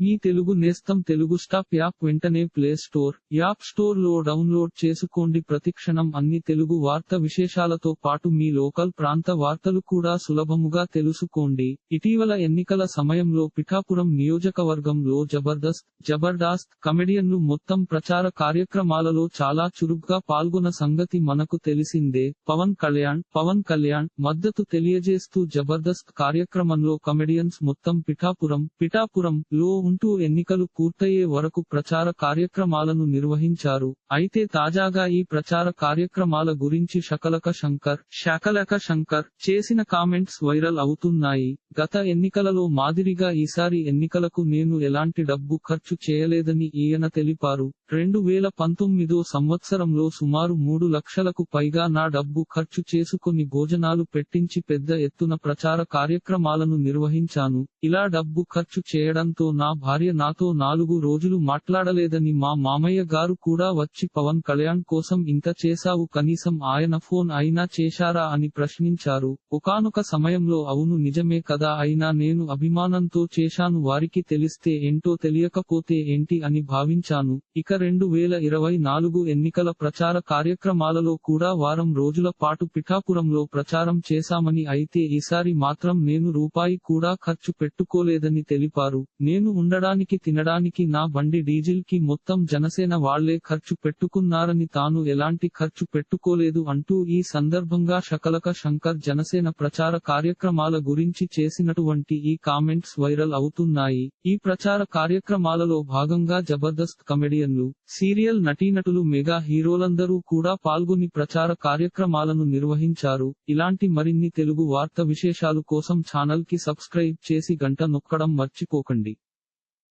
మీ తెలుగు నేస్తం Telugu stop app వెంటనే play store app స్టోర్లో డౌన్లోడ్ చేసుకోండి. ప్రతిక్షణం అన్ని తెలుగు వార్త విశేషాలతో పాటు మీ లోకల్ ప్రాంత వార్తలు కూడా సులభముగా తెలుసుకోండి. ఇటీవల ఎన్నికల సమయంలో పిఠాపురం నియోజకవర్గంలో జబర్దస్త్ జబర్దాస్త్ కమెడియన్లు మొత్తం ప్రచార కార్యక్రమాలలో చాలా చురుగ్గా పాల్గొన్న సంగతి మనకు తెలిసిందే. పవన్ కళ్యాణ్ పవన్ కళ్యాణ్ మద్దతు తెలియజేస్తూ జబర్దస్త్ కార్యక్రమంలో కమెడియన్స్ మొత్తం పిఠాపురం పిఠాపురం లో ఉంటూ ఎన్నికలు పూర్తయ్యే వరకు ప్రచార కార్యక్రమాలను నిర్వహించారు. అయితే తాజాగా ఈ ప్రచార కార్యక్రమాల గురించి శకలక శంకర్ శాకలక శంకర్ చేసిన కామెంట్స్ వైరల్ అవుతున్నాయి. గత ఎన్నికలలో మాదిరిగా ఈసారి ఎన్నికలకు నేను ఎలాంటి డబ్బు ఖర్చు చేయలేదని ఈయన తెలిపారు. రెండు వేల పంతొమ్మిదో సంవత్సరంలో సుమారు మూడు లక్షలకు పైగా నా డబ్బు ఖర్చు చేసుకుని భోజనాలు పెట్టించి పెద్ద ఎత్తున ప్రచార కార్యక్రమాలను నిర్వహించాను. ఇలా డబ్బు ఖర్చు చేయడంతో నా భార్య నాతో నాలుగు రోజులు మాట్లాడలేదని మా మామయ్య గారు కూడా వచ్చి పవన్ కళ్యాణ్ కోసం ఇంత చేశావు కనీసం ఆయన ఫోన్ అయినా చేశారా అని ప్రశ్నించారు. ఒకానొక సమయంలో అవును నిజమే కదా అయినా నేను అభిమానంతో చేశాను వారికి తెలిస్తే ఏంటో తెలియకపోతే ఏంటి అని భావించాను. ఇక రెండు వేల ఇరవై నాలుగు ఎన్నికల ప్రచార కార్యక్రమాలలో కూడా వారం రోజుల పాటు పిఠాపురంలో ప్రచారం చేశామని అయితే ఈసారి మాత్రం నేను రూపాయి కూడా ఖర్చు పెట్టుకోలేదని తెలిపారు. నేను ఉండడానికి తినడానికి నా బండి డీజిల్కి మొత్తం జనసేన వాళ్ళే ఖర్చు పెట్టుకున్నారని తాను ఎలాంటి ఖర్చు పెట్టుకోలేదు అంటూ ఈ సందర్భంగా శకలక శంకర్ జనసేన ప్రచార కార్యక్రమాల గురించి చేసినటువంటి ఈ కామెంట్స్ వైరల్ అవుతున్నాయి. ఈ ప్రచార కార్యక్రమాలలో భాగంగా జబర్దస్త్ కమెడియన్లు సీరియల్ నటీనటులు మెగా హీరోలందరూ కూడా పాల్గొని ప్రచార కార్యక్రమాలను నిర్వహించారు. ఇలాంటి మరిన్ని తెలుగు వార్త విశేషాలు కోసం ఛానల్కి సబ్స్క్రైబ్ చేసి గంట నొక్కడం మర్చిపోకండి.